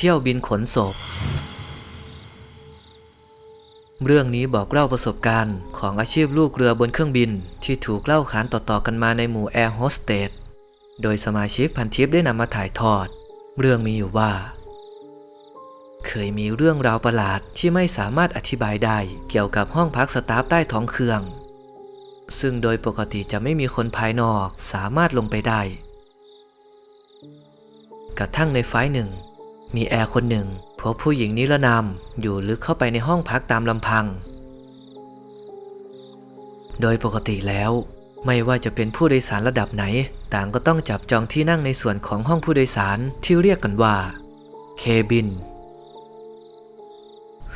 เที่ยวบินขนศพ เรื่องนี้บอกเล่าประสบการณ์ของอาชีพลูกเรือบนเครื่องบินที่ถูกเล่าขานต่อๆกันมาในหมู่แอร์โฮสเตส โดยสมาชิกพันทิปได้นำมาถ่ายทอด เรื่องมีอยู่ว่า เคยมีเรื่องราวประหลาดที่ไม่สามารถอธิบายได้เกี่ยวกับห้องพักสตาฟใต้ท้องเครื่อง ซึ่งโดยปกติจะไม่มีคนภายนอกสามารถลงไปได้ กระทั่งในไฟหนึ่ง มีแอร์คนหนึ่งพบผู้หญิงนิรนามอยู่ลึกเข้าไปในห้องพักตามลำพัง โดยปกติแล้ว ไม่ว่าจะเป็นผู้โดยสารระดับไหน ต่างก็ต้องจับจองที่นั่งในส่วนของห้องผู้โดยสารที่เรียกกันว่าเคบิน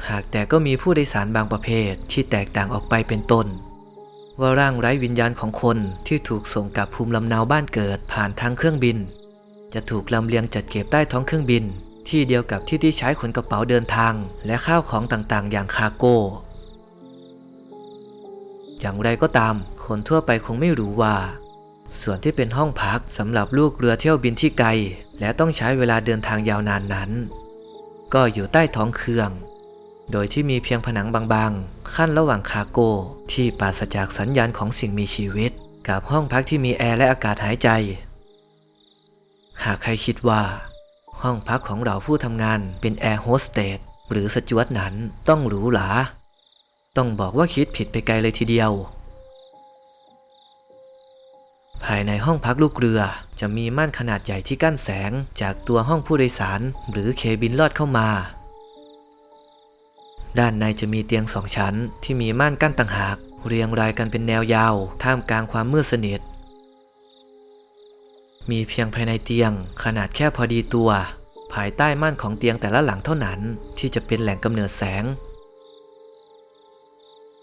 หากแต่ก็มีผู้โดยสารบางประเภทที่แตกต่างออกไปเป็นต้น ว่าร่างไร้วิญญาณของคนที่ถูกส่งกลับภูมิลำเนาบ้านเกิดผ่านทางเครื่องบิน จะถูกลำเลียงจัดเก็บใต้ท้องเครื่องบิน ที่เดียวกับที่ที่ใช้ขนกระเป๋าเดินทาง และข้าวของต่างๆ อย่างคารโก้ อย่างไรก็ตาม คนทั่วไปคงไม่รู้ว่า ส่วนที่เป็นห้องพักสำหรับลูกเรือเที่ยวบินที่ไกล และต้องใช้เวลาเดินทางยาวนานนั้น ก็อยู่ใต้ท้องเครื่อง โดยที่มีเพียงผนังบางๆ ขั้นระหว่างคาโก้ที่ปราศจากสัญญาณของสิ่งมีชีวิต กับห้องพักที่มีแอร์และอากาศหายใจ หากใครคิดว่า ห้องพักของเราผู้ทำงานเป็นแอร์โฮสเตสหรือสจวตนั้นต้องหรูหรา ต้องบอกว่าคิดผิดไปไกลเลยทีเดียว ภายในห้องพักลูกเรือจะมีม่านขนาดใหญ่ที่กั้นแสงจากตัวห้องผู้โดยสาร หรือเคบินลอดเข้ามา ด้านในจะมีเตียงสองชั้นที่มีม่านกั้นต่างหาก เรียงรายกันเป็นแนวยาว ท่ามกลางความมืดสนิท มีเพียงภายในเตียงขนาดแค่พอดีตัว ภายใต้ม่านของเตียงแต่ละหลังเท่านั้น ที่จะเป็นแหล่งกำเนิดแสง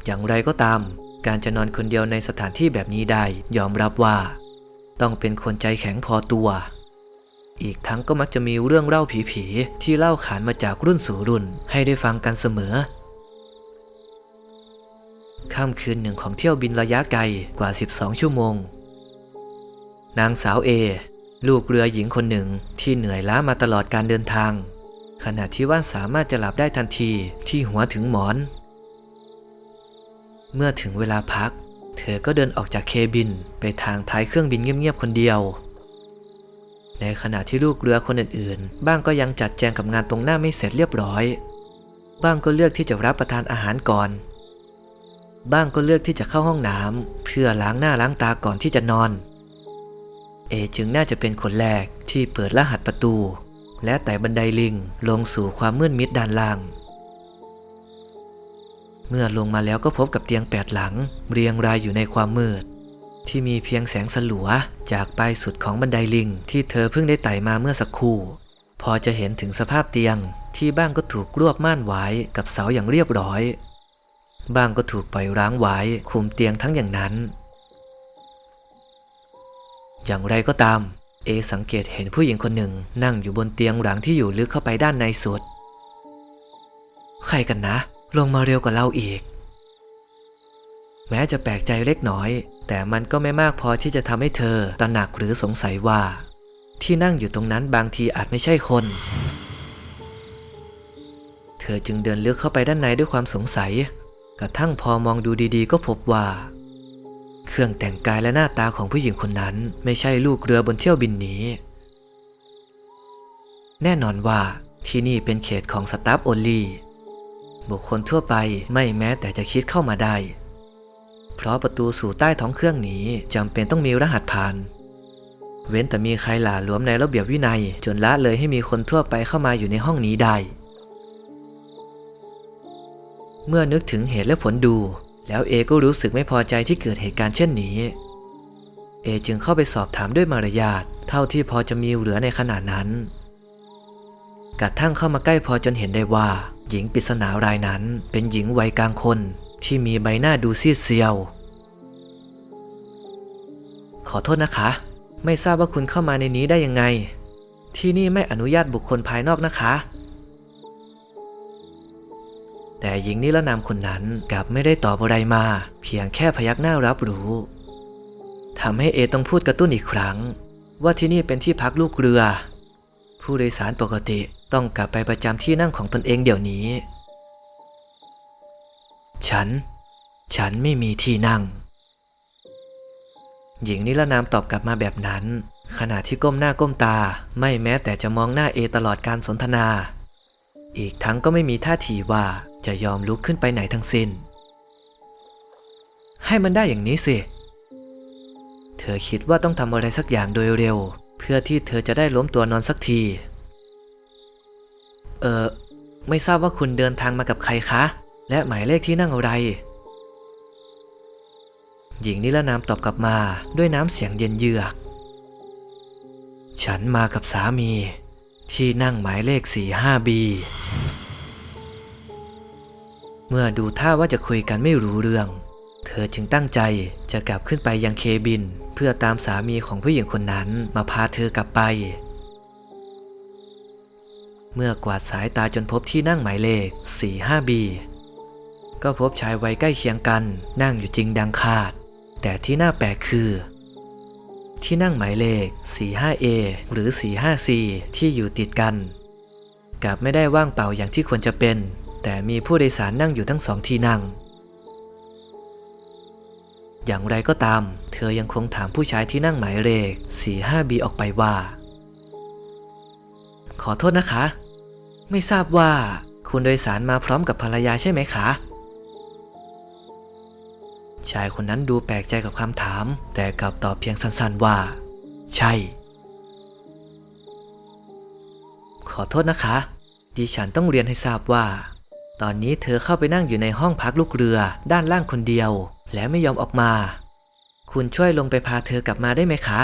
อย่างไรก็ตาม การจะนอนคนเดียวในสถานที่แบบนี้ได้ยอมรับว่า ต้องเป็นคนใจแข็งพอตัว อีกทั้งก็มักจะมีเรื่องเล่าผีๆที่เล่าขานมาจากรุ่นสู่รุ่นให้ได้ฟังกันเสมอค่ำคืนหนึ่งของเที่ยวบินระยะไกลกว่า 12 ชั่วโมง นางสาวเอ ลูกเรือหญิงคนหนึ่งที่เหนื่อยล้ามาตลอดการเดินทาง ขณะที่ว่านสามารถจะหลับได้ทันทีที่หัวถึงหมอน เมื่อถึงเวลาพัก เธอก็เดินออกจากเคบินไปทางท้ายเครื่องบินเงียบๆคนเดียว ในขณะที่ลูกเรือคนอื่นๆ บ้างก็ยังจัดแจงกับงานตรงหน้าไม่เสร็จเรียบร้อย บ้างก็เลือกที่จะรับประทานอาหารก่อน บ้างก็เลือกที่จะเข้าห้องน้ำเพื่อล้างหน้าล้างตาก่อนที่จะนอน เอจึงน่าจะเป็นคนแรกที่เปิดรหัสประตู และไต่บันไดลิงลงสู่ความมืดมิดด้านล่าง เมื่อลงมาแล้วก็พบกับเตียงแปดหลัง เรียงรายอยู่ในความมืด ที่มีเพียงแสงสลัวจากปลายสุดของบันไดลิง ที่เธอเพิ่งได้ไต่มาเมื่อสักครู่ พอจะเห็นถึงสภาพเตียง ที่บ้างก็ถูกรวบม่านไว้กับเสาอย่างเรียบร้อย บ้างก็ถูกปล่อยร้างไว้คุมเตียงทั้งอย่างนั้น อย่างไรก็ตาม เอสังเกตเห็นผู้หญิงคนหนึ่งนั่งอยู่บนเตียงหลังที่อยู่ลึกเข้าไปด้านในสุด ใครกันนะ ลงมาเร็วกว่าเราอีก แม้จะแปลกใจเล็กน้อย แต่มันก็ไม่มากพอที่จะทำให้เธอตระหนักหรือสงสัยว่า ที่นั่งอยู่ตรงนั้นบางทีอาจไม่ใช่คน เธอจึงเดินลึกเข้าไปด้านในด้วยความสงสัย กระทั่งพอมองดูดีๆ ก็พบว่า เครื่องแต่งกายและหน้าตาของผู้หญิงคนนั้น ไม่ใช่ลูกเรือบนเที่ยวบินนี้ แน่นอนว่าที่นี่เป็นเขตของสตาฟโอลี บุคคลทั่วไปไม่แม้แต่จะคิดเข้ามาได้ เพราะประตูสู่ใต้ท้องเครื่องนี้จำเป็นต้องมีรหัสผ่าน เว้นแต่มีใครหล่าหลวมในระเบียบวินัย จนละเลยให้มีคนทั่วไปเข้ามาอยู่ในห้องนี้ได้ เมื่อนึกถึงเหตุและผลดู แล้วเอก็รู้สึกไม่พอใจที่เกิดเหตุการณ์เช่นนี้ เอจึงเข้าไปสอบถามด้วยมารยาทเท่าที่พอจะมีเหลือในขณะนั้นกระทั่งเข้ามาใกล้พอจนเห็นได้ว่า หญิงปริศนารายนั้นเป็นหญิงวัยกลางคนที่มีใบหน้าดูซีดเซียว ขอโทษนะคะ ไม่ทราบว่าคุณเข้ามาในนี้ได้ยังไง ที่นี่ไม่อนุญาตบุคคลภายนอกนะคะ แต่หญิงนิรนามคนนั้นกลับไม่ได้ตอบอะไรมา เพียงแค่พยักหน้ารับรู้ทำให้เอต้องพูดกระตุ้นอีกครั้ง ว่าที่นี่เป็นที่พักลูกเรือ ผู้โดยสารปกติ ต้องกลับไปประจำที่นั่งของตนเองเดี๋ยวนี้ ฉัน ฉันไม่มีที่นั่ง หญิงนิรนามตอบกลับมาแบบนั้น ขณะที่ก้มหน้าก้มตา ไม่แม้แต่จะมองหน้าเอตลอดการสนทนา อีกทั้งก็ไม่มีท่าทีว่าจะยอมลุกขึ้นไปไหนทั้งสิ้น ให้มันได้อย่างนี้สิ เธอคิดว่าต้องทำอะไรสักอย่างโดยเร็ว เพื่อที่เธอจะได้ล้มตัวนอนสักที เออไม่ทราบว่าคุณเดินทางมากับใครคะ และหมายเลขที่นั่งอะไร หญิงนิรนามตอบกลับมาด้วยน้ำเสียงเย็นเยือก ฉันมากับสามี ที่นั่งหมายเลข 45B เมื่อดูท่าว่าจะคุยกันไม่รู้เรื่อง เธอจึงตั้งใจจะกลับขึ้นไปยังเคบิน เพื่อตามสามีของผู้หญิงคนนั้นมาพาเธอกลับไป เมื่อกวาดสายตาจนพบที่นั่งหมายเลข 45B ก็พบชายวัยใกล้เคียงกันนั่งอยู่จริงดังคาด แต่ที่น่าแปลกคือ ที่นั่งหมายเลข 45A หรือ 45C ที่อยู่ติดกันกลับไม่ได้ว่างเปล่าอย่างที่ควรจะเป็น แต่มีผู้โดยสารนั่งอยู่ทั้งสองที่นั่ง อย่างไรก็ตาม เธอยังคงถามผู้ชายที่นั่งหมายเลข 45B ออกไปว่า ขอโทษนะคะ ไม่ทราบว่าคุณโดยสารมาพร้อมกับภรรยาใช่ไหมคะ ชายคนนั้นดูแปลกใจกับคำถาม แต่กลับตอบเพียงสั้นๆว่า ใช่ ขอโทษนะคะ ดิฉันต้องเรียนให้ทราบว่า ตอนนี้เธอเข้าไปนั่งอยู่ในห้องพักลูกเรือด้านล่างคนเดียว และไม่ยอมออกมา คุณช่วยลงไปพาเธอกลับมาได้ไหมคะ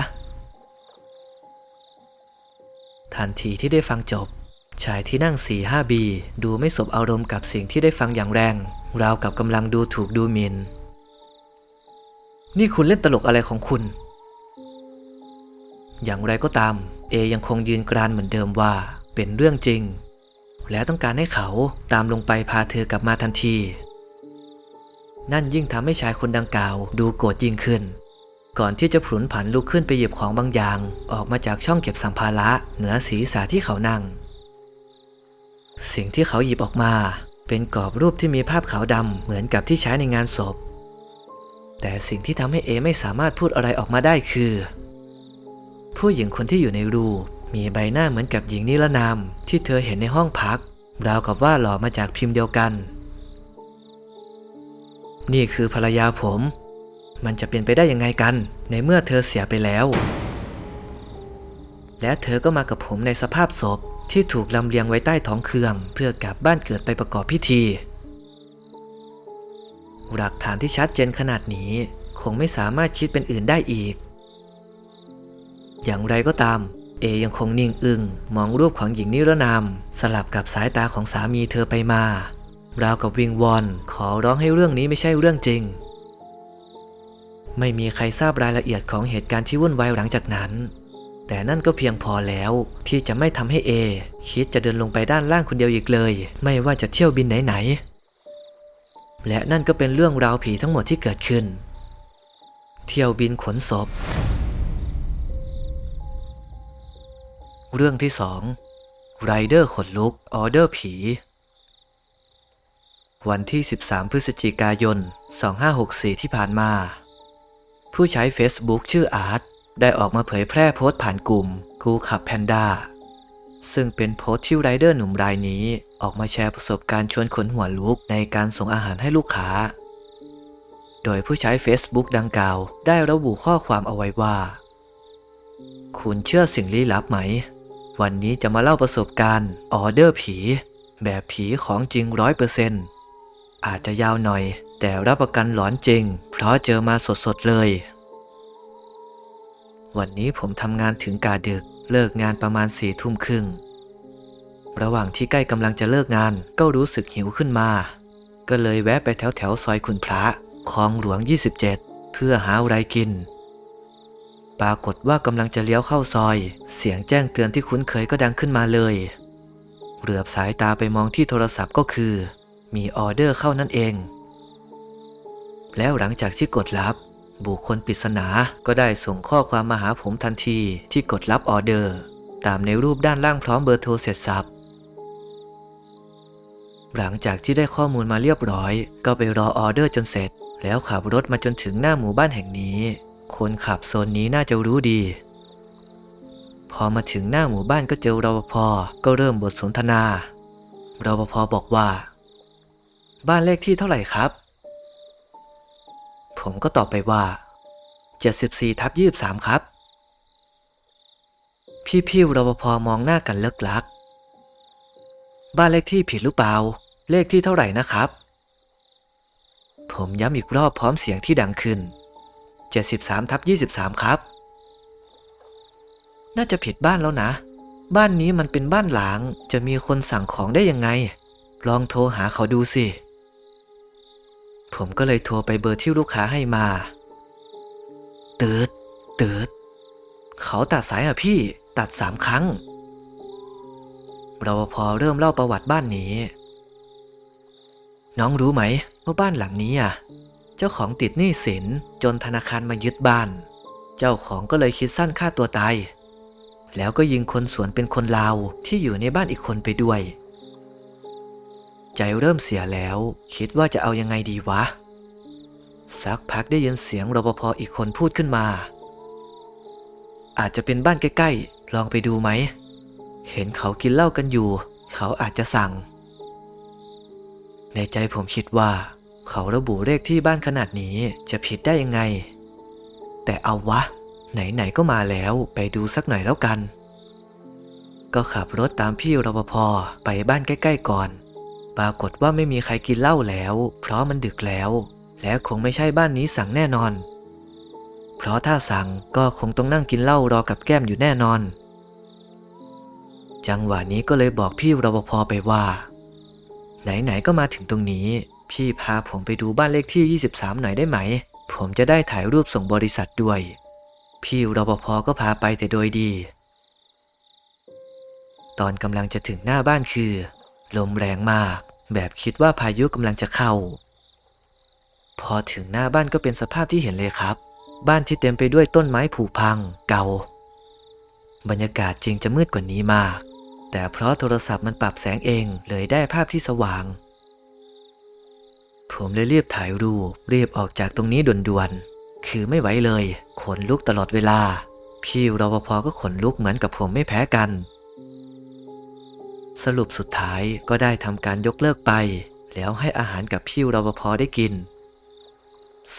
ทันทีที่ได้ฟังจบ ชายที่นั่ง 4-5B ดูไม่สบอารมณ์กับสิ่งที่ได้ฟังอย่างแรง ราวกับกำลังดูถูกดูหมิน่น นี่คุณเล่นตลกอะไรของคุณ อย่างไรก็ตาม เอยังคงยืนกรานเหมือนเดิมว่าเป็นเรื่องจริง และต้องการให้เขาตามลงไปพาเธอกลับมาทันที นั่นยิ่งทำให้ชายคนดังกล่าวดูโกรธยิ่งขึ้น ก่อนที่จะผุนผันลุกขึ้นไปหยิบของบางอย่าง ออกมาจากช่องเก็บสัมภาระเหนือศีรษะที่เขานั่ง สิ่งที่เขาหยิบออกมา เป็นกรอบรูปที่มีภาพขาวดำเหมือนกับที่ใช้ในงานศพ แต่สิ่งที่ทำให้เอไม่สามารถพูดอะไรออกมาได้คือ ผู้หญิงคนที่อยู่ในรูมีใบหน้าเหมือนกับหญิงนิรนามที่เธอเห็นในห้องพัก ราวกับว่าหล่อมาจากพิมพ์เดียวกัน นี่คือภรรยาผม มันจะเป็นไปได้ยังไงกัน ในเมื่อเธอเสียไปแล้ว และเธอก็มากับผมในสภาพศพ ที่ถูกลำเลียงไว้ใต้ท้องเครื่อง เพื่อกลับบ้านเกิดไปประกอบพิธี หลักฐานที่ชัดเจนขนาดนี้ คงไม่สามารถคิดเป็นอื่นได้อีก อย่างไรก็ตาม เอยังคงนิ่งอึง้งมองรูปของหญิงนิรนาม สลับกับสายตาของสามีเธอไปมาราวกับวิงวอนขอร้องให้เรื่องนี้ไม่ใช่เรื่องจริง ไม่มีใครทราบรายละเอียดของเหตุการณ์ที่วุ่นวายหลังจากนั้น แต่นั่นก็เพียงพอแล้วที่จะไม่ทำให้เอคิดจะเดินลงไปด้านล่างคนเดียวอีกเลย ไม่ว่าจะเที่ยวบินไหนๆและนั่นก็เป็นเรื่องราวผีทั้งหมดที่เกิดขึ้น เที่ยวบินขนศพ เรื่องที่สองไรเดอร์ขนลุกออเดอร์ผี วันที่ 13 พฤศจิกายน 2564 ที่ผ่านมา ผู้ใช้ Facebook ชื่ออาร์ต ได้ออกมาเผยแพร่โพสต์ผ่านกลุ่มกูขับแพนด้าซึ่งเป็นโพสต์ที่ไรเดอร์หนุ่มรายนี้ออกมาแชร์ประสบการณ์ชวนขนหัวลุกในการส่งอาหารให้ลูกค้า โดยผู้ใช้ Facebook ดังกล่าวได้ระบุข้อความเอาไว้ว่า คุณเชื่อสิ่งลี้ลับไหม วันนี้จะมาเล่าประสบการณ์ออเดอร์ผี แบบผีของจริงร้อยเปอร์เซนต์อาจจะยาวหน่อย แต่รับประกันหลอนจริง เพราะเจอมาสดๆเลย วันนี้ผมทำงานถึงกาดึก เลิกงานประมาณสี่ทุ่มครึ่ง ระหว่างที่ใกล้กำลังจะเลิกงานก็รู้สึกหิวขึ้นมา ก็เลยแวะไปแถวแถวซอยคุณพระคลองหลวง 27 เพื่อหาอะไรกิน ปรากฏว่ากำลังจะเลี้ยวเข้าซอย เสียงแจ้งเตือนที่คุ้นเคยก็ดังขึ้นมาเลยเหลือบสายตาไปมองที่โทรศัพท์ก็คือ มีออเดอร์เข้านั่นเอง แล้วหลังจากที่กดรับ บุคคลปริศนาก็ได้ส่งข้อความมาหาผมทันทีที่กดรับออเดอร์ ตามในรูปด้านล่างพร้อมเบอร์โทรเสร็จสับหลังจากที่ได้ข้อมูลมาเรียบร้อย ก็ไปรอออเดอร์จนเสร็จ แล้วขับรถมาจนถึงหน้าหมู่บ้านแห่งนี้ คนขับโซนนี้น่าจะรู้ดี พอมาถึงหน้าหมู่บ้านก็เจอรปภก็เริ่มบทสนทนารปภบอกว่า บ้านเลขที่เท่าไหร่ครับ ผมก็ตอบไปว่า 74ทับ23 ครับ พี่ๆรปภมองหน้ากันเลิกลัก บ้านเลขที่ผิดหรือเปล่า เลขที่เท่าไหร่นะครับ ผมย้ำอีกรอบพร้อมเสียงที่ดังขึ้น 73ทับ23 ครับ น่าจะผิดบ้านแล้วนะ บ้านนี้มันเป็นบ้านหลางจะมีคนสั่งของได้ยังไง ลองโทรหาเขาดูสิ ผมก็เลยโทรไปเบอร์ที่ลูกค้าให้มา ตืดตืดเขาตัดสายอะพี่ตัดสามครั้งรปภเริ่มเล่าประวัติบ้านนี้ น้องรู้ไหมว่าบ้านหลังนี้อะ เจ้าของติดหนี้สินจนธนาคารมายึดบ้าน เจ้าของก็เลยคิดสั้นฆ่าตัวตาย แล้วก็ยิงคนสวนเป็นคนลาวที่อยู่ในบ้านอีกคนไปด้วย ใจเริ่มเสียแล้ว คิดว่าจะเอายังไงดีวะ สักพักได้ยินเสียงรปภอีกคนพูดขึ้นมา อาจจะเป็นบ้านใกล้ๆ ลองไปดูไหม เห็นเขากินเหล้ากันอยู่ เขาอาจจะสั่ง ในใจผมคิดว่า เขาระบุเลขที่บ้านขนาดนี้จะผิดได้ยังไง แต่เอาวะ ไหนๆก็มาแล้วไปดูสักหน่อยแล้วกัน ก็ขับรถตามพี่รปภไปบ้านใกล้ ๆ ก่อน ปรากฏว่าไม่มีใครกินเหล้าแล้ว เพราะมันดึกแล้ว และคงไม่ใช่บ้านนี้สั่งแน่นอน เพราะถ้าสั่งก็คงต้องนั่งกินเหล้ารอกับแก้มอยู่แน่นอน จังหวะนี้ก็เลยบอกพี่รปภไปว่า ไหนๆก็มาถึงตรงนี้ พี่พาผมไปดูบ้านเลขที่ 23 หน่อยได้ไหม ผมจะได้ถ่ายรูปส่งบริษัทด้วย พี่รปภก็พาไปแต่โดยดี ตอนกำลังจะถึงหน้าบ้านคือลมแรงมาก แบบคิดว่าพายุกำลังจะเข้า พอถึงหน้าบ้านก็เป็นสภาพที่เห็นเลยครับ บ้านที่เต็มไปด้วยต้นไม้ผุพัง เก่า บรรยากาศจริงจะมืดกว่านี้มาก แต่เพราะโทรศัพท์มันปรับแสงเองเลยได้ภาพที่สว่าง ผมเลยรีบถ่ายรูปรีบออกจากตรงนี้ด่วนๆ คือไม่ไหวเลย ขนลุกตลอดเวลา พี่รปภก็ขนลุกเหมือนกับผมไม่แพ้กัน สรุปสุดท้ายก็ได้ทำการยกเลิกไป แล้วให้อาหารกับพี่รปภได้กิน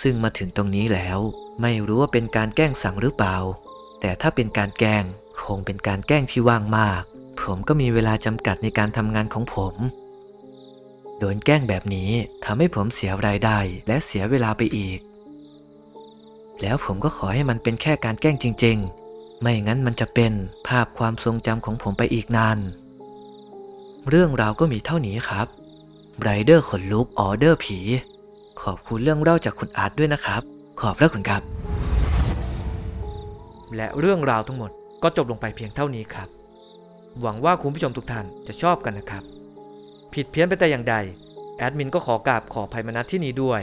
ซึ่งมาถึงตรงนี้แล้วไม่รู้ว่าเป็นการแกล้งสั่งหรือเปล่า แต่ถ้าเป็นการแกล้งคงเป็นการแกล้งที่ว่างมาก ผมก็มีเวลาจำกัดในการทำงานของผม โดนแกล้งแบบนี้ทำให้ผมเสียรายได้และเสียเวลาไปอีก แล้วผมก็ขอให้มันเป็นแค่การแกล้งจริง ๆ ไม่งั้นมันจะเป็นภาพความทรงจำของผมไปอีกนาน เรื่องราวก็มีเท่านี้ครับไรเดอร์ขนลุกออเดอร์ผี ขอบคุณเรื่องเล่าจากคุณอาร์ตด้วยนะครับ ขอบพระคุณครับ และเรื่องราวทั้งหมดก็จบลงไปเพียงเท่านี้ครับ หวังว่าคุณผู้ชมทุกท่านจะชอบกันนะครับ ผิดเพี้ยนไปแต่อย่างใด แอดมินก็ขอกราบขอภัยมาณที่นี้ด้วย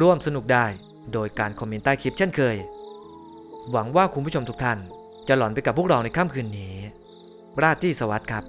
ร่วมสนุกได้โดยการคอมเมนต์ใต้คลิปเช่นเคย หวังว่าคุณผู้ชมทุกท่าน จะหลอนไปกับพวกเราในค่ำคืนนี้ ราตรีสวัสดิ์ครับ